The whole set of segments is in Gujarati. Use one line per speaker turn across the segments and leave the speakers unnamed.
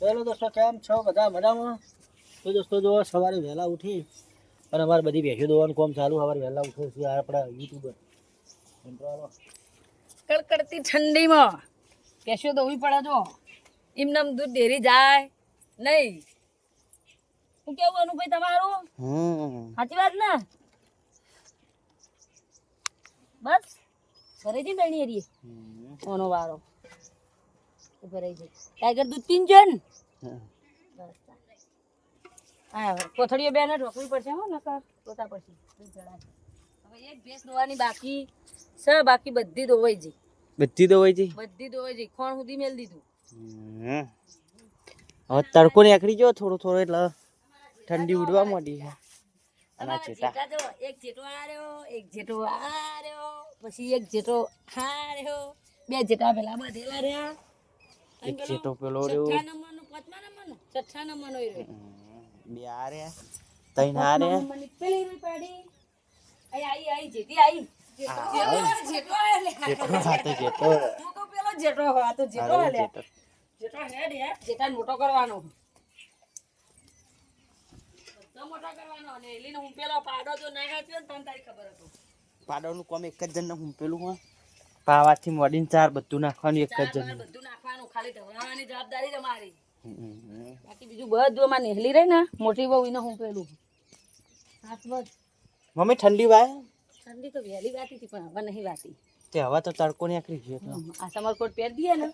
હેલો દોસ્તો કેમ છો? બધા મજામાં? તો દોસ્તો જો સવારે વહેલા ઉઠી અને અમારે બધી ભેંસો દોવાનું કોમ ચાલુ. સવારે વહેલા ઉઠે છે આ આપણા યુટ્યુબર.
કડકડતી ઠંડીમાં કેશો દોવી પડે જો. એમને દૂધ ડેરી જાય નહીં. હું કેવું અનુભવ તમારું? સાચી વાત ને? બસ ઘરે જઈ દણી હરીએ ઓનો વારો. ઊભો ભરાઈ જાય. ટાઈગર દૂધ પીન જો ને. હા કોથળીઓ બેને ઢોકવી પડશે હો નકર પોતા પછી. હવે એક ભેંસ દોવાની બાકી. છે બાકી બધી દોવાઈ જઈ.
બધી દોવાઈ છે
બધી દોવાઈ જઈ. ખોણ સુધી મેલ દીધું.
હવે તડકો નીકળી ગયો થોડો થોડો એટલે ઠંડી ઉડવા માંડી છે. ચેટા.
એક જેઠો આ રહ્યો એક જેઠો આ રહ્યો પછી એક જેટો આ રહ્યો. બે જેટા પેલા બધેલા રહ્યા.
એક ચેટો પેલો રહ્યો. બે આ આ
પેલી પાડી. આઈ આઈ આઈ. આઈ.
તો જેટલો
હું કહું પેલો જેઠો આ તો જેઠો લે
જેટલો.
હેડ યાર. જેઠાને મોટો કરવાનો. બધો મોટો કરવાનો અને એલીને હું પેલો પાડો જો ના હાચ્યો ને તને તારી ખબર હતું.
પાડવાનું કોમ એક જ જણ હું પેલું હોય. પાવાથી મોડીને ચાર બધું નાખવાનું એક જ જણ
બધું નાખવાનું ખાલી ઢવરાવાની જવાબદારી તમારી બાકી બીજું બધું અમાર નેહલી રહી ને મોટી બહુ એને હું પેલું
મમ્મી ઠંડી વાય?
ઠંડી તો વહેલી વાતી હતી પણ હવે નહીં વાતી.
તે હવે તો તડકો નીકળી ગયો
આ સમરકોટ પહેર દઈએ ને.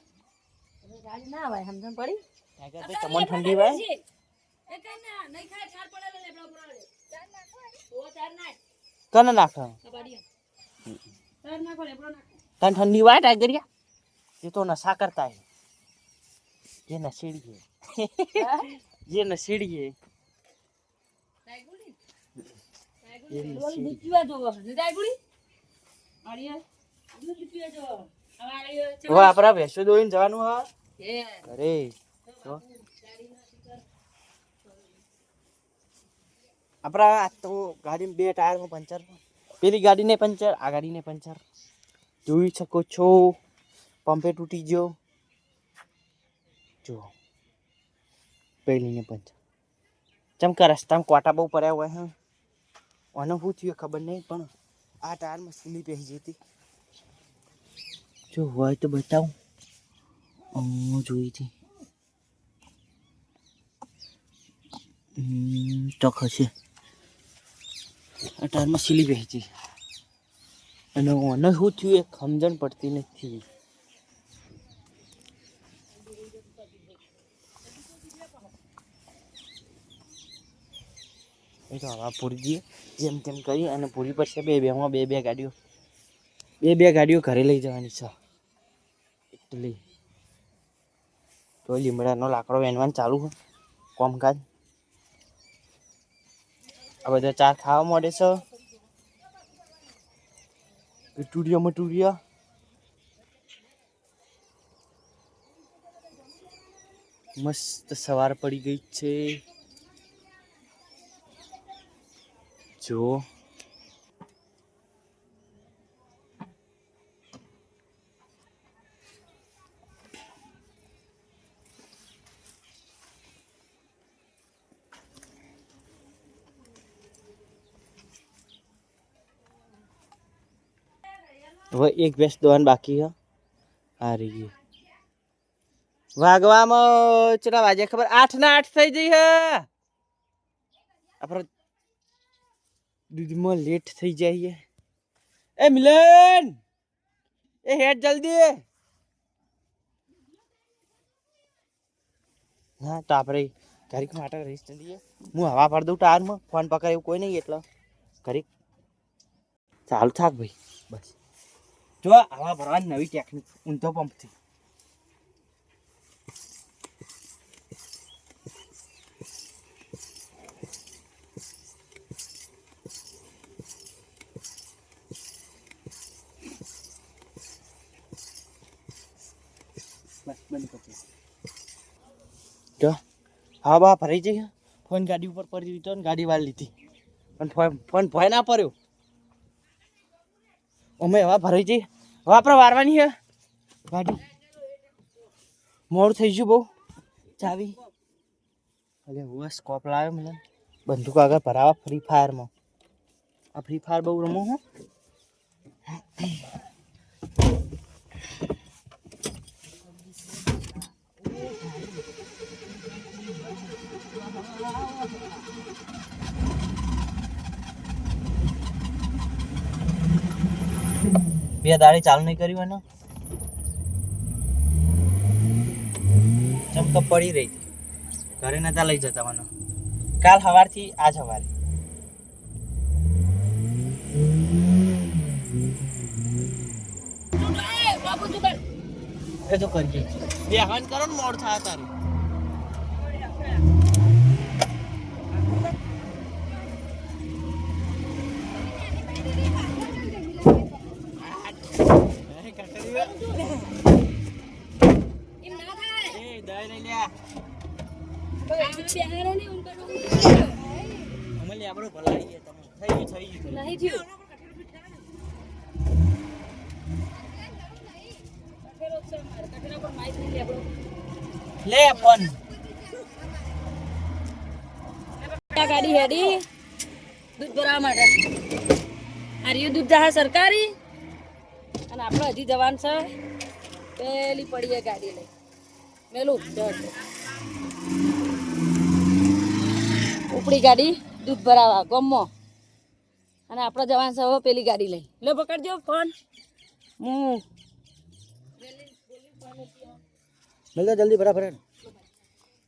હવે ના આવે સમજણ પડી?
તમને ઠંડી વાય?
ના
કને નાખો? તને ઠંડી વાય ટાઈગરિયા? એ તો નશા કરતા है
જેના સીડીએ જેના
સીડીએ આપણા ભેસો દોઈને જવાનું હા. અરે આપણા આ તો ગાડીમાં બે ટાયરમાં પંચર. પેલી ગાડીને પંચર આ ગાડીને પંચર. જોઈ શકો છો. પંપે તૂટી ગયો. જો પેલીને પંચર ચમકા રસ્તામાં કોટા બહુ પડ્યા હોય, હે? આને શું થયું ખબર નહીં, પણ આ ટાયરમાં સીલી પહેરી જતી જો હોય તો બતાવું. હું જોઈ હતી. ચોખ હશે આ ટાયરમાં સીલી બેસી હતી અને ઓને શું થયું એ સમજણ પડતી નથી. એ તો હવા પૂરી દઈએ જેમ તેમ કરી અને પૂરી પડશે બે બેમાં બે બે ગાડીઓ. બે બે ગાડીઓ ઘરે લઈ જવાની છે. એટલી તો લીમડાનો લાકડો વેનવાનું ચાલુ કોમકાજ. આ બધા ચાર ખાવા મળે છે. ટુડિયા મટુડિયા મસ્ત સવાર પડી ગઈ છે. જો હવે એક ભેંસ દોન બાકી છે. આ રહી વાગવામાં ચલા વાજે ખબર? આઠ ના આઠ થઈ જઈ હે. આપણે દૂધમાં લેટ થઈ જાય એ મિલન! એ હેડ જલ્દી હા, તો આપણે ઘરીક માટે રહીશ જલ્દી હું હવા પાડી દઉં ટાયરમાં. ફોન પકડ એવું કોઈ નહીં એટલે. ઘરીક ચાલુ થાક ભાઈ. બસ. જો હવા ભરવાની નવી ટેકનિક ઊંધો પંપથી બસ બંધ કરજો જો હા બા ભરાઈ જઈ ફોન ગાડી ઉપર પડી દીધો ને ગાડી વાર લીધી. પણ ફોન ભય ના પડ્યો. અમે હવા ભરાઈ જઈ. હવા આપણે વારવાની છે ગાડી. મોડું થઈ ગયું બહુ. ચાવી. અરે હું સ્કોપ લાવ્યો મને. બંદૂક આગળ ભરાવા ફ્રી ફાયરમાં આ ફ્રી ફાયર બહુ રમો હું. બે દાડી ચાલુ નહીં કર્યું એને ચમક પડી રહી. ઘરે નતા લઈ જતા મને. કાલ સવારથી આજ સવારે. એ તો કરીએ. બે હન કરો ને મોડ થાય તારું
એમ ના થાય
એ દઈ લઈ લ્યા
બિહારો ને ઊંઘ કરો
અમે લે આપણો ભલાઈ ગયા તમે થઈ ગયું થઈ ગયું
નહીં થયું કઠેરો છે મારે. કઠેરા પર માહિતી નથી આપણો.
લે ફોન
ગાડી દૂધ ભરવા માટે. આ રહ્યું દૂધ સરકારી? આપણે હજી જવાન છે. પેલી પડીએ ગાડી લઈ. મેલું જડ ઉપડી ગાડી, દૂધ ભરાવા ગમો અને આપણે જવાન છે હવે પેલી ગાડી લઈ. લે, પકડજો, ફોન. હું.
મિલતા જલ્દી બરાબર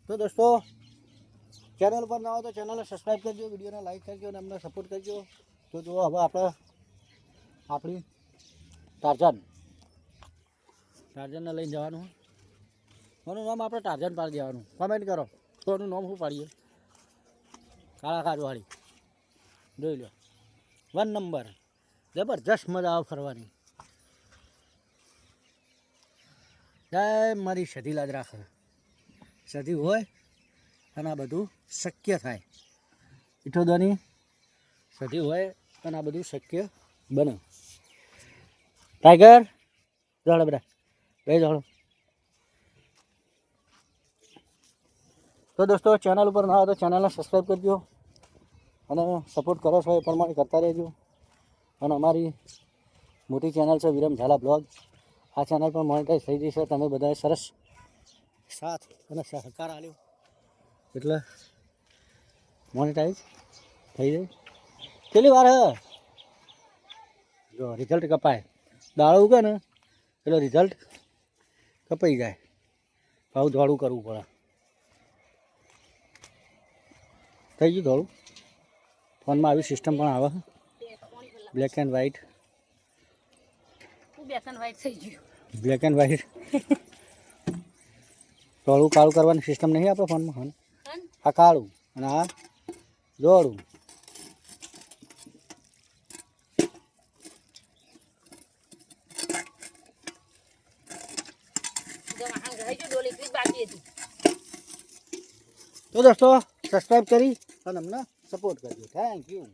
તો દોસ્તો ચેનલ પર ના હોય તો ચેનલને સબસ્ક્રાઈબ કરજો, વિડીયોને લાઈક કરજો અને અમને સપોર્ટ કરજો. તો જુઓ, હવે આપણે, આપણી ટાર્જન. ટાર્ઝનને લઈને જવાનું કોનું નામ આપણે ટાર્ઝન પાડી દેવાનું. કમેન્ટ કરો. કોનું નામ શું પાડીએ? કાળા કાજવાળી. જોઈ લો. વન નંબર જબરજસ્ત મજા આવે ફરવાની. જય મારી સધી લાજ રાખે. સધી હોય અને આ બધું શક્ય થાય. ઇઠોદોની સધી હોય અને આ બધું શક્ય બને. ટાઈગર જાડો બધા બે જોડો તો દોસ્તો ચેનલ ઉપર ના હોય તો ચેનલને સબસ્ક્રાઈબ કરજો અને સપોર્ટ કરો છો એ પ્રમાણે કરતા રહેજો. અને અમારી મોટી ચેનલ છે વિરમ ઝાલા બ્લોગ. આ ચેનલ પણ મોનિટાઈઝ થઈ જશે. તમે બધાએ સરસ સાથ અને સહકાર આપ્યો. એટલે મોનિટાઈઝ થઈ જાય. કેટલી વાર હે? જો રિઝલ્ટ કપાય. દાળો ઉગે ને એટલે રિઝલ્ટ કપાઈ જાય. ભાવ ધોળું કરવું પડે. થઈ ગયું ધોળું ફોનમાં આવી સિસ્ટમ પણ આવે. બ્લેક એન્ડ વ્હાઈટ
હું બેસન વાઈટ થઈ ગયું.
બ્લેક એન્ડ વ્હાઈટ ધોળું કાળું કરવાની સિસ્ટમ નહીં આપણે ફોનમાં ફોન આ કાળું અને આ દોડું
જો વાહન ઘરે જો ડોલી એટલી જ બાકી હતી
તો દોસ્તો સબસ્ક્રાઈબ કરી અને અમને સપોર્ટ કરજો. Thank you